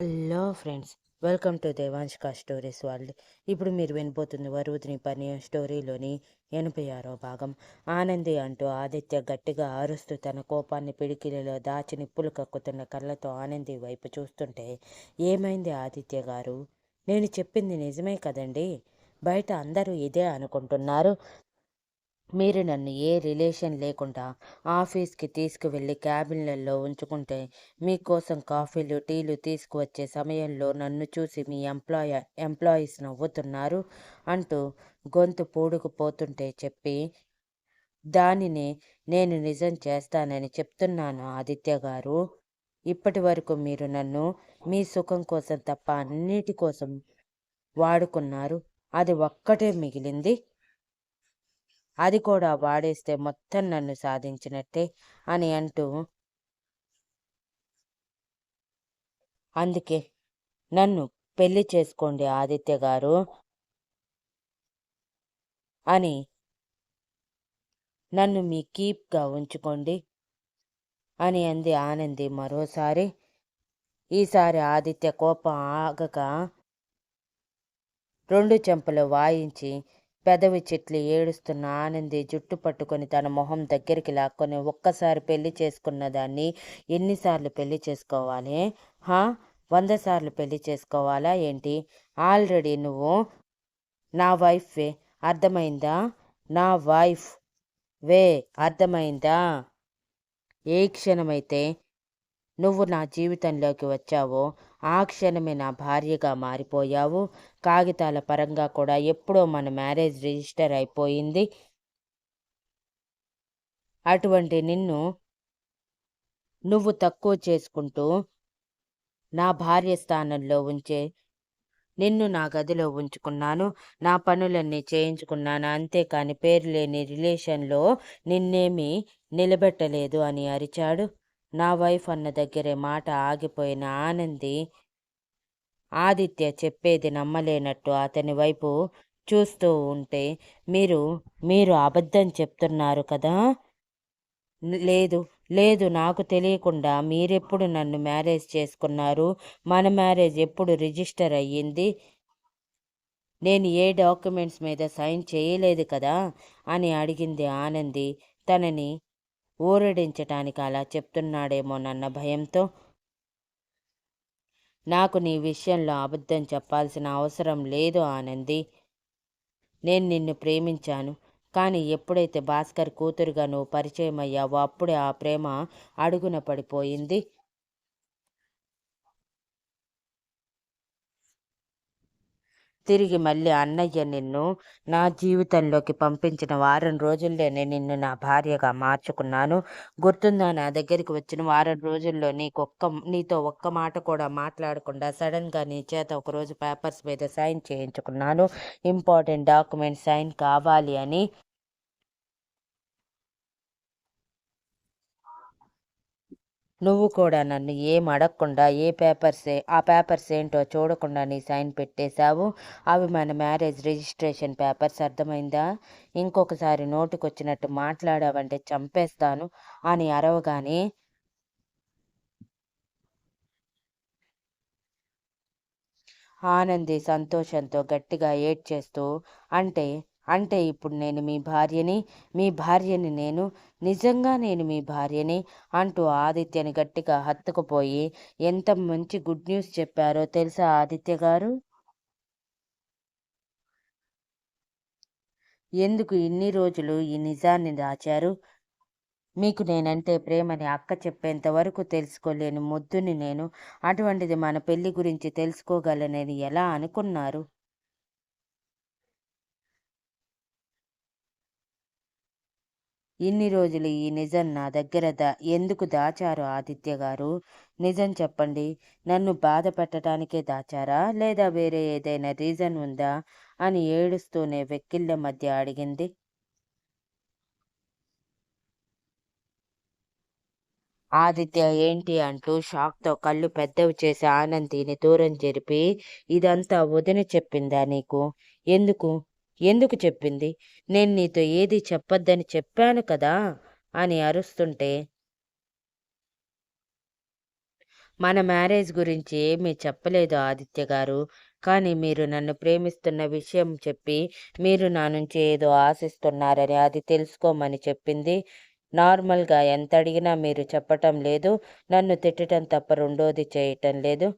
Hello friends welcome to Devanshika stories world. ఇప్పుడు మీరు వినబోతుంది వరుదిని పని స్టోరీలోని ఎనభై ఆరో భాగం. ఆనంది అంటూ ఆదిత్య గట్టిగా ఆరుస్తూ తన కోపాన్ని పిడికిలిలో దాచి నిప్పులు కక్కుతున్న కళ్ళతో ఆనంది వైపు చూస్తుంటే ఏమైంది ఆదిత్య గారు? నేను చెప్పింది నిజమే కదండి? బయట అందరూ ఇదే అనుకుంటున్నారు. మీరు నన్ను ఏ రిలేషన్ లేకుండా ఆఫీస్కి తీసుకువెళ్ళి క్యాబిన్లలో ఉంచుకుంటే మీకోసం కాఫీలు టీలు తీసుకువచ్చే సమయంలో నన్ను చూసి మీ ఎంప్లాయ ఎంప్లాయీస్ నవ్వుతున్నారు అంటూ గొంతు పూడుకుపోతుంటే చెప్పి దానిని నేను నిజం చేస్తానని చెప్తున్నాను ఆదిత్య గారు. ఇప్పటి వరకు మీరు నన్ను మీ సుఖం కోసం తప్ప అన్నిటి కోసం వాడుకున్నారు. అది ఒక్కటే మిగిలింది. అది కూడా వాడేస్తే మొత్తం నన్ను సాధించినట్టే అని అంటూ అందుకే నన్ను పెళ్ళి చేసుకోండి ఆదిత్య గారు అని నన్ను మీ కీప్గా ఉంచుకోండి అని అంది ఆనంది మరోసారి. ఈసారి ఆదిత్య కోపం ఆగక రెండు చెంపలు వాయించి పెదవి చెట్లు ఏడుస్తున్న ఆనంది జుట్టు పట్టుకొని తన మొహం దగ్గరికి లాక్కొని ఒక్కసారి పెళ్ళి చేసుకున్న దాన్ని ఎన్నిసార్లు పెళ్ళి చేసుకోవాలి? హా? వంద సార్లు పెళ్ళి చేసుకోవాలా ఏంటి? ఆల్రెడీ నువ్వు నా వైఫ్ వే. అర్థమైందా? నా వైఫ్ వే. అర్థమైందా? ఏ క్షణమైతే నువ్వు నా జీవితంలోకి వచ్చావో ఆ క్షణమే నా భార్యగా మారిపోయావు. కాగితాల పరంగా కూడా ఎప్పుడో మన మ్యారేజ్ రిజిస్టర్ అయిపోయింది. అటువంటి నిన్ను నువ్వు తక్కువ చేసుకుంటూ నా భార్య స్థానంలో ఉంచే నిన్ను నా గదిలో ఉంచుకున్నాను. నా పనులన్నీ చేయించుకున్నాను. అంతేకాని పేరు లేని రిలేషన్లో నిన్నేమీ నిలబెట్టలేదు అని అరిచాడు. నా వైఫ్ అన్న దగ్గరే మాట ఆగిపోయిన ఆనంది ఆదిత్య చెప్పేది నమ్మలేనట్టు అతని వైపు చూస్తూ ఉంటే మీరు మీరు అబద్ధం చెప్తున్నారు కదా? లేదు లేదు నాకు తెలియకుండా మీరెప్పుడు నన్ను మ్యారేజ్ చేసుకున్నారు? మన మ్యారేజ్ ఎప్పుడు రిజిస్టర్ అయ్యింది? నేను ఏ డాక్యుమెంట్స్ మీద సైన్ చేయలేదు కదా? అని అడిగింది ఆనంది. తనని ఊరడించటానికి అలా చెప్తున్నాడేమోనన్న భయంతో. నాకు నీ విషయంలో అబద్ధం చెప్పాల్సిన అవసరం లేదు ఆనంది. నేను నిన్ను ప్రేమించాను. కానీ ఎప్పుడైతే భాస్కర్ కూతురుగా నువ్వు పరిచయం అయ్యావో అప్పుడే ఆ ప్రేమ అడుగున పడిపోయింది. తిరిగి మళ్ళీ అన్నయ్య నిన్ను నా జీవితంలోకి పంపించిన వారం రోజుల్లోనే నిన్ను నా భార్యగా మార్చుకున్నాను. గుర్తుందా? నా దగ్గరికి వచ్చిన వారం రోజుల్లో నీకు ఒక్క నీతో ఒక్క మాట కూడా మాట్లాడకుండా సడన్గా నీ చేత ఒకరోజు పేపర్స్ మీద సైన్ చేయించుకున్నాను. ఇంపార్టెంట్ డాక్యుమెంట్ సైన్ కావాలి అని నువ్వు కూడా నన్ను ఏం అడగకుండా ఏ పేపర్స్ ఆ పేపర్స్ ఏంటో చూడకుండా నీ సైన్ పెట్టేశావు? అవి మన మ్యారేజ్ రిజిస్ట్రేషన్ పేపర్స్ అర్థమైందా? ఇంకొకసారి నోటికొచ్చినట్టు మాట్లాడావంటే చంపేస్తాను అని అరవగానే ఆనంది సంతోషంతో గట్టిగా ఏడ్చేస్తూ అంటే అంటే ఇప్పుడు నేను మీ భార్యని మీ భార్యని నేను నిజంగా నేను మీ భార్యని అంటూ ఆదిత్యని గట్టిగా హత్తుకుపోయి ఎంత మంచి గుడ్ న్యూస్ చెప్పారో తెలుసా ఆదిత్య గారు? ఎందుకు ఇన్ని రోజులు ఈ నిజాన్ని దాచారు? మీకు నేనంటే ప్రేమని అక్క చెప్పేంత వరకు తెలుసుకోలేని ముద్దుని నేను అటువంటిది మన పెళ్ళి గురించి తెలుసుకోగలనని ఎలా అనుకున్నారు? ఇన్ని రోజులు ఈ నిజం నా దగ్గర దా ఎందుకు దాచారు ఆదిత్య గారు? నిజం చెప్పండి. నన్ను బాధ పెట్టడానికే దాచారా? లేదా వేరే ఏదైనా రీజన్ ఉందా? అని ఏడుస్తూనే వెక్కిళ్ళ మధ్య అడిగింది. ఆదిత్య ఏంటి అంటూ షాక్తో కళ్ళు పెద్దవి చేసి ఆనందిని దూరం జరిపి ఇదంతా వదిన చెప్పిందా నీకు? ఎందుకు? ఎందుకు చెప్పింది? నేను నీతో ఏది చెప్పొద్దని చెప్పాను కదా అని అరుస్తుంటే మన మ్యారేజ్ గురించి ఏమీ చెప్పలేదు ఆదిత్య గారు. కానీ మీరు నన్ను ప్రేమిస్తున్న విషయం చెప్పి మీరు నా నుంచి ఏదో ఆశిస్తున్నారని అది తెలుసుకోమని చెప్పింది. నార్మల్గా ఎంత అడిగినా మీరు చెప్పటం లేదు. నన్ను తిట్టడం తప్ప రెండోది చేయటం లేదు.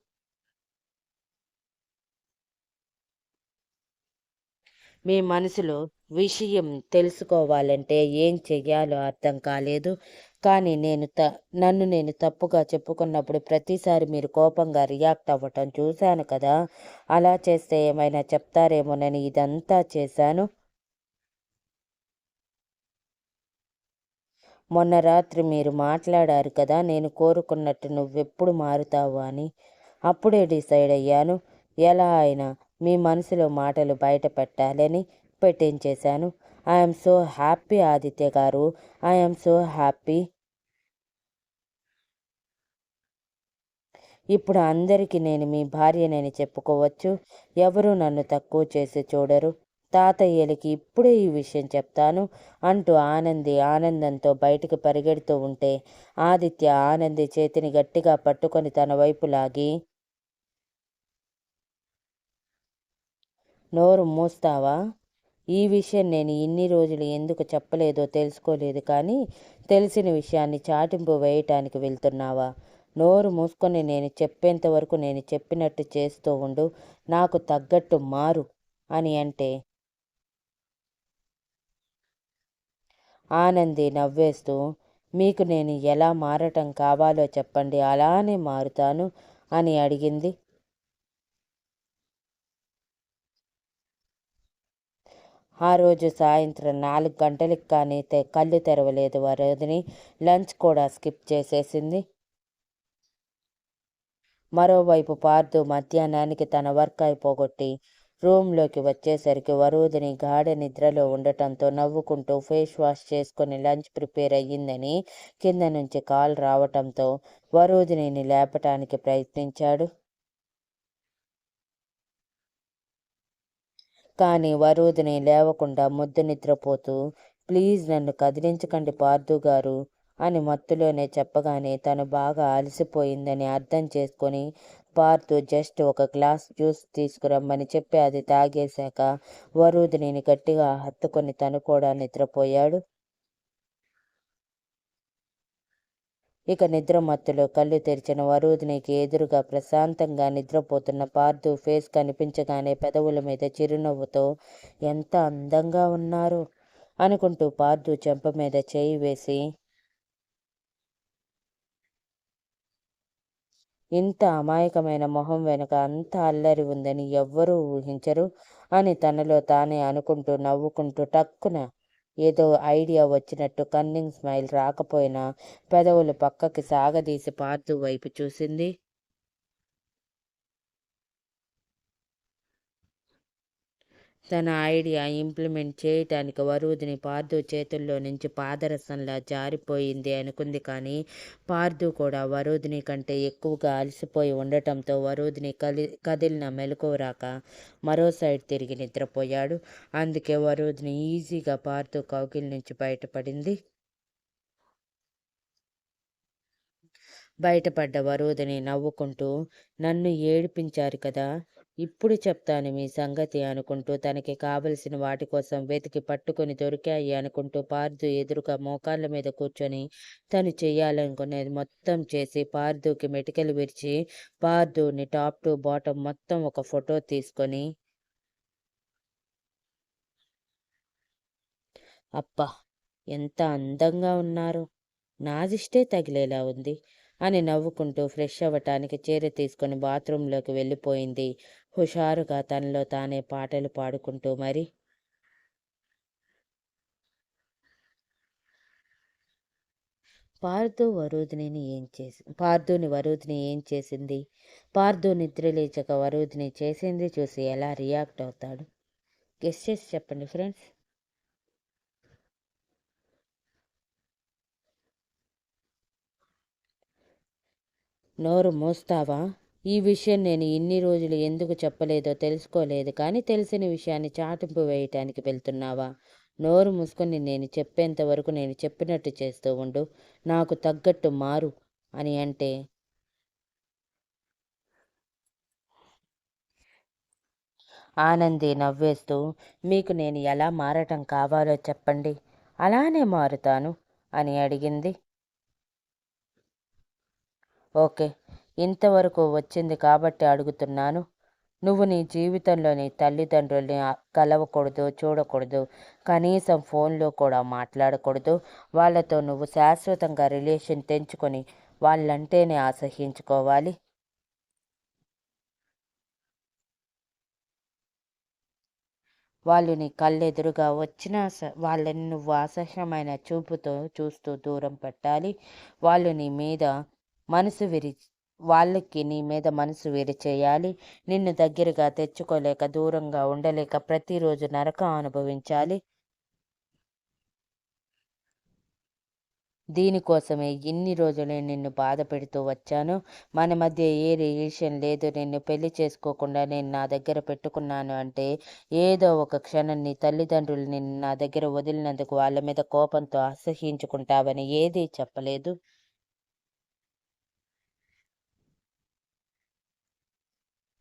మీ మనసులో విషయం తెలుసుకోవాలంటే ఏం చెయ్యాలో అర్థం కాలేదు. కానీ నేను త నన్ను నేను తప్పుగా చెప్పుకున్నప్పుడు ప్రతిసారి మీరు కోపంగా రియాక్ట్ అవ్వటం చూశాను కదా. అలా చేస్తే ఏమైనా చెప్తారేమోనని ఇదంతా చేశాను. మొన్న రాత్రి మీరు మాట్లాడారు కదా నేను కోరుకున్నట్టు నువ్వెప్పుడు మారుతావు అని. అప్పుడే డిసైడ్ అయ్యాను. ఎలా అయినా మీ మనసులో మాటలు బయట పెట్టాలని పెట్టించేశాను. ఐఎమ్ సో హ్యాపీ ఆదిత్య గారు. ఐఎమ్ సో హ్యాపీ ఇప్పుడు అందరికీ నేను మీ భార్యనని చెప్పుకోవచ్చు. ఎవరు నన్ను తక్కువ చేసి చూడరు. తాతయ్యలకి ఇప్పుడే ఈ విషయం చెప్తాను అంటూ ఆనంది ఆనందంతో బయటికి పరిగెడుతూ ఉంటే ఆదిత్య ఆనంది చేతిని గట్టిగా పట్టుకొని తన వైపు లాగి నోరు మూస్తావా? ఈ విషయం నేను ఇన్ని రోజులు ఎందుకు చెప్పలేదో తెలుసుకోలేదు కానీ తెలిసిన విషయాన్ని చాటింపు వేయటానికి వెళ్తున్నావా? నోరు మూసుకొని నేను చెప్పేంత వరకు నేను చెప్పినట్టు చేస్తూ ఉండు నాకు తగ్గట్టు మారు అని అంటే? ఆనంది నవ్వేస్తూ మీకు నేను ఎలా మారటం కావాలో చెప్పండి అలానే మారుతాను అని అడిగింది. ఆ రోజు సాయంత్రం నాలుగు గంటలకు కానీ కళ్ళు తెరవలేదు. వరదని లంచ్ కూడా స్కిప్ చేసేసింది. మరోవైపు పార్దు మధ్యాహ్నానికి తన వర్క్ అయిపోగొట్టి రూమ్లోకి వచ్చేసరికి వరూధిని గాఢ నిద్రలో ఉండటంతో నవ్వుకుంటూ ఫేస్ వాష్ చేసుకుని లంచ్ ప్రిపేర్ అయ్యిందని కింద నుంచి కాల్ రావటంతో వరూధిని లేపటానికి ప్రయత్నించాడు. కానీ వరూధిని లేవకుండా ముద్దు నిద్రపోతూ ప్లీజ్ నన్ను కదిలించకండి పార్థు గారు అని మత్తులోనే చెప్పగానే తను బాగా అలసిపోయిందని అర్థం చేసుకొని పార్థు జస్ట్ ఒక గ్లాస్ జ్యూస్ తీసుకురమ్మని చెప్పి అది తాగేశాక వరుదిని గట్టిగా హత్తుకొని తను కూడా నిద్రపోయాడు. ఇక నిద్ర మత్తులో కళ్ళు తెరిచిన వరుదినికి ఎదురుగా ప్రశాంతంగా నిద్రపోతున్న పార్థు ఫేస్ కనిపించగానే పెదవుల మీద చిరునవ్వుతో ఎంత అందంగా ఉన్నారు అనుకుంటూ పార్థు చెంప మీద చేయి వేసి ఇంత అమాయకమైన మొహం వెనుక అంత అల్లరి ఉందని ఎవ్వరూ ఊహించరు అని తనలో తానే అనుకుంటూ నవ్వుకుంటూ టక్కున ఏదో ఐడియా వచ్చినట్టు కన్నింగ్ స్మైల్ రాకపోయినా పెదవులు పక్కకి సాగదీసి పార్థు వైపు చూసింది. తన ఐడియా ఇంప్లిమెంట్ చేయటానికి వరుదిని పార్థు చేతుల్లో నుంచి పాదరసంలా జారిపోయింది అనుకుంది కానీ పార్థు కూడా వరుదిని కంటే ఎక్కువగా అలసిపోయి ఉండటంతో వరుదిని కలి కదిలిన మెలకు రాక మరో సైడ్ తిరిగి నిద్రపోయాడు. అందుకే వరుదిని ఈజీగా పార్థు కౌకిల్ నుంచి బయటపడింది. బయటపడ్డ వరుదిని నవ్వుకుంటూ నన్ను ఏడిపించారు కదా ఇప్పుడు చెప్తాను మీ సంగతి అనుకుంటూ తనకి కావలసిన వాటి కోసం వెతికి పట్టుకుని దొరికాయి అనుకుంటూ పార్దు ఎదురుగా మోకాళ్ళ మీద కూర్చొని తను చేయాలనుకునేది మొత్తం చేసి పార్దుకి మెటికలు విరిచి పార్దుని టాప్ టు బాటం మొత్తం ఒక ఫోటో తీసుకొని అప్ప ఎంత అందంగా ఉన్నారు. నాదిష్టే తగిలేలా ఉంది అని నవ్వుకుంటూ ఫ్రెష్ అవ్వటానికి చీర తీసుకుని బాత్రూంలోకి వెళ్ళిపోయింది. హుషారుగా తనలో తానే పాటలు పాడుకుంటూ మరి పార్థు వరుదిని ఏం చేసి పార్థుని వరుదిని ఏం చేసింది? పార్థు నిద్రలేచక వరుదిని చేసింది చూసి ఎలా రియాక్ట్ అవుతాడు? గెస్ట్ చేసి చెప్పండి ఫ్రెండ్స్. నోరు మోస్తావా? ఈ విషయం నేను ఇన్ని రోజులు ఎందుకు చెప్పలేదో తెలుసుకోలేదు కానీ తెలిసిన విషయాన్ని చాటింపు వేయటానికి వెళ్తున్నావా? నోరు మూసుకొని నేను చెప్పేంత వరకు నేను చెప్పినట్టు చేస్తూ ఉండు నాకు తగ్గట్టు మారు అని అంటే? ఆనంది నవ్వేస్తూ మీకు నేను ఎలా మారటం కావాలో చెప్పండి. అలానే మారుతాను అని అడిగింది. ఓకే. ఇంతవరకు వచ్చింది కాబట్టి అడుగుతున్నాను. నువ్వు నీ జీవితంలోని తల్లిదండ్రుల్ని కలవకూడదు చూడకూడదు. కనీసం ఫోన్లో కూడా మాట్లాడకూడదు. వాళ్ళతో నువ్వు శాశ్వతంగా రిలేషన్ తెంచుకొని వాళ్ళంటేనే అసహించుకోవాలి. వాళ్ళు నీ కళ్ళెదురుగా వచ్చినా వాళ్ళని నువ్వు అసహ్యమైన చూపుతో చూస్తూ దూరం పెట్టాలి. వాళ్ళు నీ మీద మనసు విరి వాళ్ళకి నీ మీద మనసు వేరు చేయాలి. నిన్ను దగ్గరగా తెచ్చుకోలేక దూరంగా ఉండలేక ప్రతిరోజు నరకం అనుభవించాలి. దీనికోసమే ఇన్ని రోజులే నిన్ను బాధ పెడుతూ వచ్చాను. మన మధ్య ఏ రిలేషన్ లేదు. నిన్ను పెళ్ళి చేసుకోకుండా నేను నా దగ్గర పెట్టుకున్నాను అంటే ఏదో ఒక క్షణం నీ తల్లిదండ్రులు నిన్ను నా దగ్గర వదిలినందుకు వాళ్ళ మీద కోపంతో అసహించుకుంటావని ఏదీ చెప్పలేదు.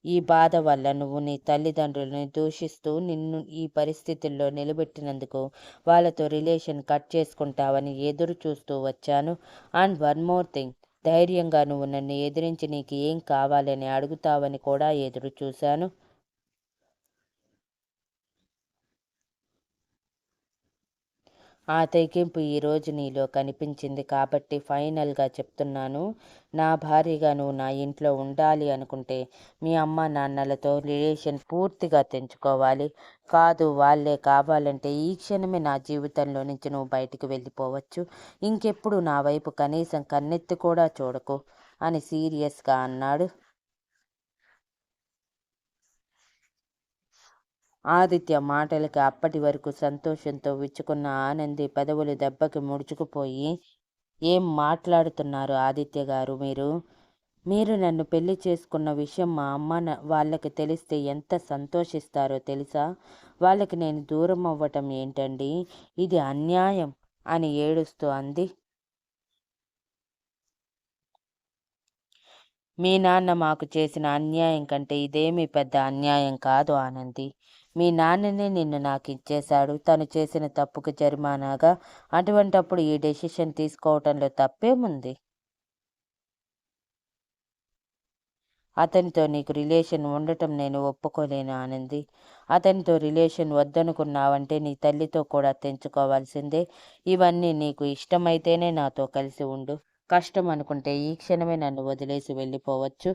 ఈ బాధ వల్ల నువ్వు నీ తల్లిదండ్రులని దూషిస్తూ నిన్ను ఈ పరిస్థితుల్లో నిలబెట్టినందుకు వాళ్ళతో రిలేషన్ కట్ చేసుకుంటావని ఎదురు చూస్తూ వచ్చాను. అండ్ వన్ మోర్ థింగ్ ధైర్యంగా నువ్వు నన్ను ఎదిరించి నీకు ఏం కావాలని అడుగుతావని కూడా ఎదురు చూశాను. ఆ తెగింపు ఈరోజు నీలో కనిపించింది కాబట్టి ఫైనల్గా చెప్తున్నాను. నా భార్యగా నువ్వు నా ఇంట్లో ఉండాలి అనుకుంటే మీ అమ్మ నాన్నలతో రిలేషన్ పూర్తిగా తెంచుకోవాలి. కాదు వాళ్ళే కావాలంటే ఈ క్షణమే నా జీవితంలో నుంచి నువ్వు బయటికి వెళ్ళిపోవచ్చు. ఇంకెప్పుడు నా వైపు కనీసం కన్నెత్తి కూడా చూడకు అని సీరియస్గా అన్నాడు. ఆదిత్య మాటలకి అప్పటి వరకు సంతోషంతో విచ్చుకున్న ఆనంది పెదవులు దెబ్బకి ముడుచుకుపోయి ఏం మాట్లాడుతున్నారు ఆదిత్య గారు మీరు? మీరు నన్ను పెళ్ళి చేసుకున్న విషయం మా అమ్మ వాళ్ళకి తెలిస్తే ఎంత సంతోషిస్తారో తెలుసా? వాళ్ళకి నేను దూరం అవ్వటం ఏంటండి? ఇది అన్యాయం అని ఏడుస్తూ అంది. మీ నాన్న మాకు చేసిన అన్యాయం కంటే ఇదేమీ పెద్ద అన్యాయం కాదు ఆనంది. మీ నాన్ననే నిన్ను నాకు ఇచ్చేశాడు. తను చేసిన తప్పుకు జరిమానాగా అటువంటప్పుడు ఈ డెసిషన్ తీసుకోవటంలో తప్పేముంది? అతనితో నీకు రిలేషన్ ఉండటం నేను ఒప్పుకోలేను ఆనంది. అతనితో రిలేషన్ వద్దనుకున్నావంటే నీ తల్లితో కూడా తెంచుకోవాల్సిందే. ఇవన్నీ నీకు ఇష్టమైతేనే నాతో కలిసి ఉండు. కష్టం అనుకుంటే ఈ క్షణమే నన్ను వదిలేసి వెళ్ళిపోవచ్చు.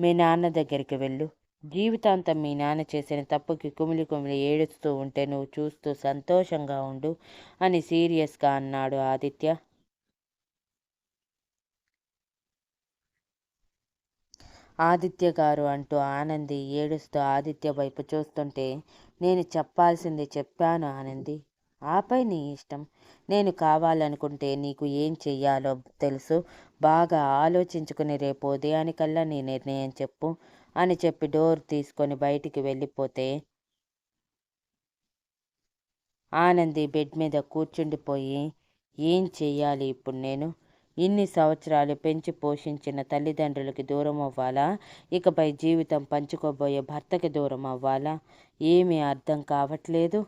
మీ నాన్న దగ్గరికి వెళ్ళు. జీవితాంతం మీ నాన్న చేసిన తప్పుకి కుమిలి కుమిలి ఏడుస్తూ ఉంటే నువ్వు చూస్తూ సంతోషంగా ఉండు అని సీరియస్గా అన్నాడు ఆదిత్య. ఆదిత్య గారు అంటూ ఆనంది ఏడుస్తూ ఆదిత్య వైపు చూస్తుంటే నేను చెప్పాల్సింది చెప్పాను ఆనంది. ఆపై నీ ఇష్టం. నేను కావాలనుకుంటే నీకు ఏం చెయ్యాలో తెలుసు. బాగా ఆలోచించుకుని రేపు ఉదయానికల్లా నీ నిర్ణయం చెప్పు అని చెప్పి డోర్ తీసుకొని బయటికి వెళ్ళిపోతే ఆనంది బెడ్ మీద కూర్చుండిపోయి ఏం చెయ్యాలి ఇప్పుడు నేను? ఇన్ని సంవత్సరాలు పెంచి పోషించిన తల్లిదండ్రులకి దూరం అవ్వాలా? ఇకపై జీవితం పంచుకోబోయే భర్తకి దూరం అవ్వాలా? ఏమీ అర్థం కావట్లేదు.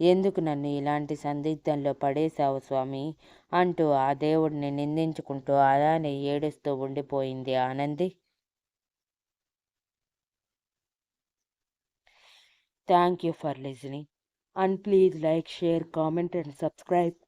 ఎందుకు నన్ను ఇలాంటి సందిగ్ధంలో పడేశావు స్వామి? అంటూ ఆ దేవుడిని నిందించుకుంటూ అలానే ఏడుస్తూ ఉండిపోయింది Anandi. Thank you for listening. And please like share comment and subscribe.